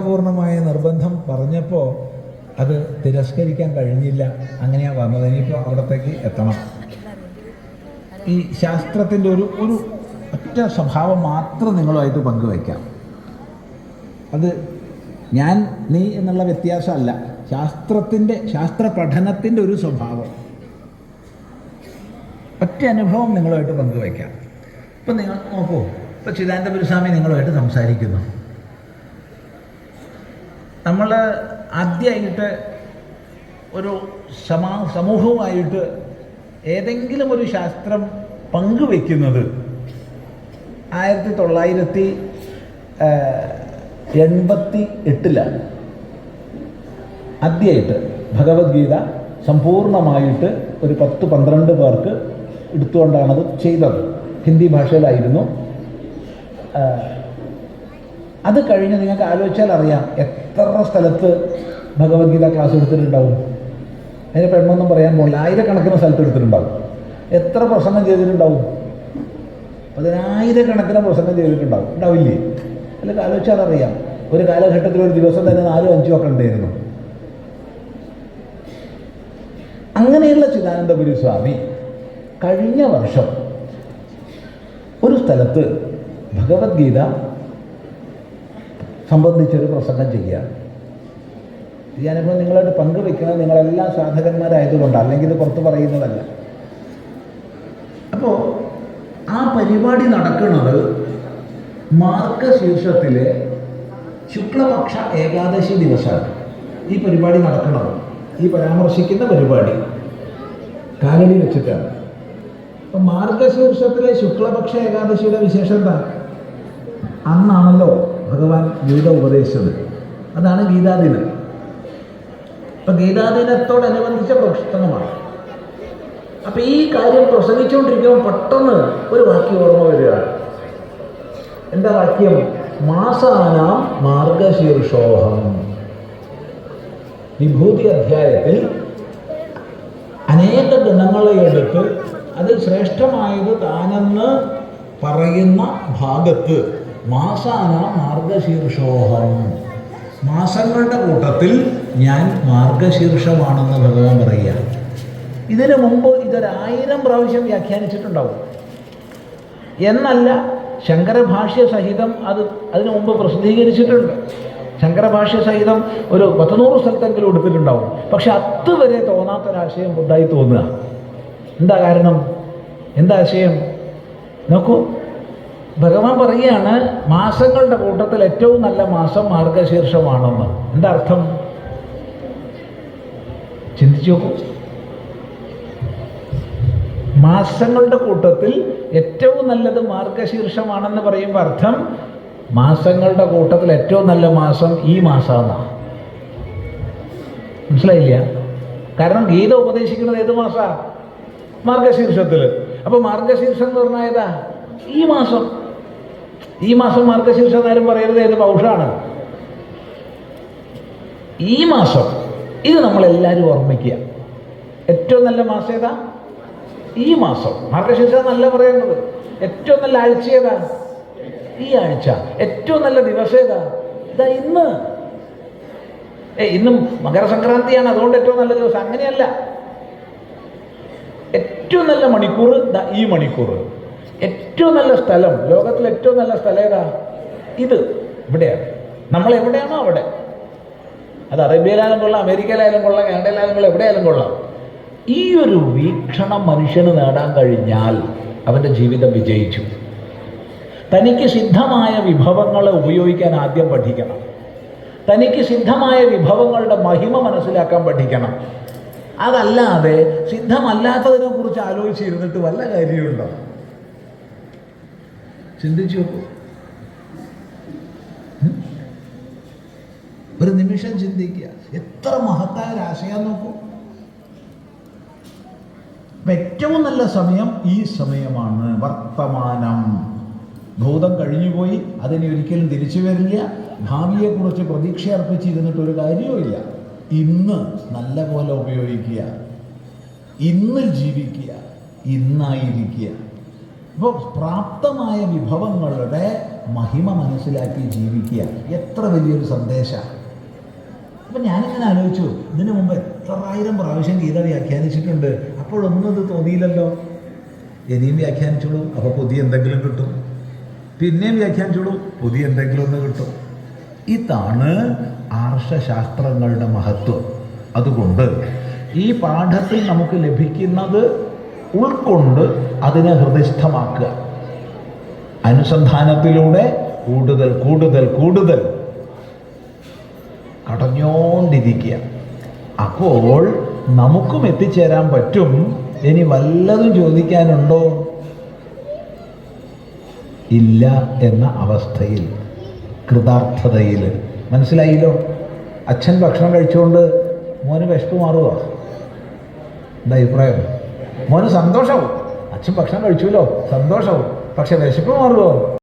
സ്നേഹപൂർണമായ നിർബന്ധം പറഞ്ഞപ്പോൾ അത് തിരസ്കരിക്കാൻ കഴിഞ്ഞില്ല. അങ്ങനെയാണ് വന്നത്. ഇനിയിപ്പോൾ അവിടത്തേക്ക് എത്തണം. ഈ ശാസ്ത്രത്തിന്റെ ഒരു ഒരു ഒറ്റ സ്വഭാവം മാത്രം നിങ്ങളുമായിട്ട് പങ്കുവയ്ക്കാം. അത് ഞാൻ നീ എന്നുള്ള വ്യത്യാസമല്ല ശാസ്ത്രത്തിന്റെ ശാസ്ത്ര പഠനത്തിന്റെ ഒരു സ്വഭാവം. ഒറ്റ അനുഭവം നിങ്ങളുമായിട്ട് പങ്കുവയ്ക്കാം. ഇപ്പം നിങ്ങൾ നോക്കൂ. ഇപ്പം ചിദാനന്ദപുരസ്വാമി നിങ്ങളുമായിട്ട് സംസാരിക്കുന്നു. നമ്മൾ ആദ്യമായിട്ട് ഒരു സമാ സമൂഹവുമായിട്ട് ഏതെങ്കിലും ഒരു ശാസ്ത്രം പങ്കുവെക്കുന്നത് ആയിരത്തി തൊള്ളായിരത്തി എൺപത്തി എട്ടിലാണ് ആദ്യമായിട്ട് ഭഗവത്ഗീത സമ്പൂർണമായിട്ട് ഒരു പത്ത് പന്ത്രണ്ട് പേർക്ക് എടുത്തുകൊണ്ടാണത് ചെയ്തത്. ഹിന്ദി ഭാഷയിലായിരുന്നു. അത് കഴിഞ്ഞ് നിങ്ങൾക്ക് ആലോചിച്ചാൽ അറിയാം എത്ര സ്ഥലത്ത് ഭഗവത്ഗീത ക്ലാസ് എടുത്തിട്ടുണ്ടാവും. അതിന് പെണ്ണൊന്നും പറയാൻ പോകില്ല ആയിരക്കണക്കിന് സ്ഥലത്ത് എടുത്തിട്ടുണ്ടാവും. എത്ര പ്രസംഗം ചെയ്തിട്ടുണ്ടാവും? പതിനായിരക്കണക്കിന് പ്രസംഗം ചെയ്തിട്ടുണ്ടാവും. ഉണ്ടാവില്ലേ? അല്ലെങ്കിൽ ആലോചിച്ചാൽ അറിയാം. ഒരു കാലഘട്ടത്തിൽ ഒരു ദിവസം തന്നെ നാലും അഞ്ചും ഒക്കെ ഉണ്ടായിരുന്നു. അങ്ങനെയുള്ള ചിദാനന്ദപുരി സ്വാമി കഴിഞ്ഞ വർഷം ഒരു സ്ഥലത്ത് ഭഗവത്ഗീത സംബന്ധിച്ചൊരു പ്രസംഗം ചെയ്യുക. അനുഭവം നിങ്ങളായിട്ട് പങ്കുവെക്കുന്നത് നിങ്ങളെല്ലാം സാധകന്മാരായതുകൊണ്ട് അല്ലെങ്കിൽ പുറത്ത് പറയുന്നതല്ല. അപ്പോൾ ആ പരിപാടി നടക്കുന്നത് മാർഗശീർഷത്തിലെ ശുക്ലപക്ഷ ഏകാദശി ദിവസമാണ് ഈ പരിപാടി നടക്കുന്നത്. ഈ പരാമർശിക്കുന്ന പരിപാടി കാലടി വെച്ചിട്ടാണ്. അപ്പം മാർഗശീർഷത്തിലെ ശുക്ലപക്ഷ ഏകാദശിയുടെ വിശേഷം എന്താ? അന്നാണല്ലോ ഭഗവാൻ ഗീത ഉപദേശിച്ചത്. അതാണ് ഗീതാദിനം അപ്പം ഗീതാദിനത്തോടനുബന്ധിച്ച പ്രസംഗമാണ് അപ്പം ഈ കാര്യം പ്രസംഗിച്ചുകൊണ്ടിരിക്കുമ്പോൾ പെട്ടെന്ന് ഒരു വാക്യം ഓർമ്മ വരികയാണ്. എന്താ വാക്യം? മാസാനാം മാർഗശീർഷോഹം. വിഭൂതി അധ്യായത്തിൽ അനേക ഗുണങ്ങളെ എടുത്ത് അതിൽ ശ്രേഷ്ഠമായത് താനെന്ന് പറയുന്ന ഭാഗത്ത് മാസാന മാർഗശീർഷോഹം. മാസങ്ങളുടെ കൂട്ടത്തിൽ ഞാൻ മാർഗശീർഷമാണെന്ന് ഭഗവാൻ പറയുക. ഇതിനു മുമ്പ് ഇതൊരായിരം പ്രാവശ്യം വ്യാഖ്യാനിച്ചിട്ടുണ്ടാവും. എന്നല്ല ശങ്കരഭാഷ്യ സഹിതം അത് അതിനു മുമ്പ് പ്രസിദ്ധീകരിച്ചിട്ടുണ്ട്. ശങ്കരഭാഷ്യ സഹിതം ഒരു പത്തുനൂറ് സ്ഥലത്തെങ്കിലും എടുത്തിട്ടുണ്ടാവും. പക്ഷെ അത്തുവരെ തോന്നാത്തൊരാശയം ബുദ്ധായി തോന്നുക. എന്താ കാരണം? എന്താ ആശയം? നോക്കൂ. ഭഗവാൻ പറയുകയാണ് മാസങ്ങളുടെ കൂട്ടത്തിൽ ഏറ്റവും നല്ല മാസം മാർഗശീർഷമാണെന്ന്. എന്താ അർത്ഥം? ചിന്തിച്ചു നോക്കൂ. മാസങ്ങളുടെ കൂട്ടത്തിൽ ഏറ്റവും നല്ലത് മാർഗശീർഷമാണെന്ന് പറയുമ്പോൾ അർത്ഥം മാസങ്ങളുടെ കൂട്ടത്തിൽ ഏറ്റവും നല്ല മാസം ഈ മാസമെന്നാണ് മനസ്സിലായില്ല? കാരണം ഗീത ഉപദേശിക്കുന്നത് ഏത് മാസാ? മാർഗശീർഷത്തിൽ അപ്പൊ മാർഗശീർഷം എന്ന് പറഞ്ഞാൽ ഏതാ? ഈ മാസം. ഈ മാസം മാർഗശീർഷ നേരം പറയരുത് ഏത് പൗഷാണ്? ഈ മാസം. ഇത് നമ്മളെല്ലാവരും ഓർമ്മിക്കുക. ഏറ്റവും നല്ല മാസം ഏതാ? ഈ മാസം. മാർഗശീർഷ നല്ല പറയുന്നത്. ഏറ്റവും നല്ല ആഴ്ച ഏതാ? ഈ ആഴ്ച. ഏറ്റവും നല്ല ദിവസം ഏതാ? ഇതാ ഇന്ന്. ഏ ഇന്നും മകരസംക്രാന്തിയാണ്. അതുകൊണ്ട് ഏറ്റവും നല്ല ദിവസം. അങ്ങനെയല്ല. ഏറ്റവും നല്ല മണിക്കൂർ ഈ മണിക്കൂർ ഏറ്റവും നല്ല സ്ഥലം ലോകത്തിലെ ഏറ്റവും നല്ല സ്ഥലം ഏതാ? ഇത്. ഇവിടെയാണ്. നമ്മൾ എവിടെയാണോ അവിടെ. അത് അറേബ്യയിലായാലും കൊള്ളാം അമേരിക്കയിലായാലും കൊള്ളാം കാനഡയിലായാലും കൊള്ളാം എവിടെയായാലും കൊള്ളാം. ഈ ഒരു വീക്ഷണം മനുഷ്യന് നേടാൻ കഴിഞ്ഞാൽ അവന്റെ ജീവിതം വിജയിച്ചു. തനിക്ക് സിദ്ധമായ വിഭവങ്ങളെ ഉപയോഗിക്കാൻ ആദ്യം പഠിക്കണം. തനിക്ക് സിദ്ധമായ വിഭവങ്ങളുടെ മഹിമ മനസ്സിലാക്കാൻ പഠിക്കണം. അതല്ലാതെ സിദ്ധമല്ലാത്തതിനെ കുറിച്ച് ആലോചിച്ചിരുന്നിട്ട് വല്ല കാര്യമുണ്ടോ? ചിന്തിച്ചു നോക്കൂ. ഒരു നിമിഷം ചിന്തിക്കുക. എത്ര മഹത്തായ ഒരു ആശയം നോക്കൂ. ഏറ്റവും നല്ല സമയം ഈ സമയമാണ്. വർത്തമാനം. ഭൂതം കഴിഞ്ഞുപോയി അതിനെ ഒരിക്കലും തിരിച്ചു വരില്ല. ഭാവിയെക്കുറിച്ച് പ്രതീക്ഷ അർപ്പിച്ചിരുന്നിട്ട് ഒരു കാര്യവുമില്ല ഇന്ന് നല്ല പോലെ ഉപയോഗിക്കുക. ഇന്ന് ജീവിക്കുക. ഇന്നായിരിക്കുക. അപ്പോൾ പ്രാപ്തമായ വിഭവങ്ങളുടെ മഹിമ മനസ്സിലാക്കി ജീവിക്കുക. എത്ര വലിയൊരു സന്ദേശമാണ് അപ്പം ഞാനിങ്ങനെ ആലോചിച്ചു ഇതിനു മുമ്പ് എത്രായിരം പ്രാവശ്യം ഗീത വ്യാഖ്യാനിച്ചിട്ടുണ്ട്. അപ്പോഴൊന്നും അത് തോന്നിയില്ലല്ലോ. ഇനിയും വ്യാഖ്യാനിച്ചോളൂ അപ്പോൾ പുതിയ എന്തെങ്കിലും കിട്ടും. പിന്നെയും വ്യാഖ്യാനിച്ചോളൂ പുതിയ എന്തെങ്കിലും ഒന്ന് കിട്ടും. ഇതാണ് ആർഷശാസ്ത്രങ്ങളുടെ മഹത്വം. അതുകൊണ്ട് ഈ പാഠത്തിൽ നമുക്ക് ലഭിക്കുന്നത് ഉൾക്കൊണ്ട് അതിനെ ഹൃദയസ്ഥമാക്കുക. അനുസന്ധാനത്തിലൂടെ കൂടുതൽ കൂടുതൽ കൂടുതൽ കടഞ്ഞോണ്ടിരിക്കുക. അപ്പോൾ നമുക്കും എത്തിച്ചേരാൻ പറ്റും. ഇനി വല്ലതും ചോദിക്കാനുണ്ടോ? ഇല്ല എന്ന അവസ്ഥയിൽ കൃതാർത്ഥതയിൽ. മനസ്സിലായില്ലോ? അച്ഛൻ ഭക്ഷണം കഴിച്ചുകൊണ്ട് മോന് വിശപ്പ് മാറുക എന്താ അഭിപ്രായം? മോന് സന്തോഷവും. അച്ഛൻ ഭക്ഷണം കഴിച്ചുല്ലോ സന്തോഷവും. പക്ഷെ വിശപ്പ് മാറുമോ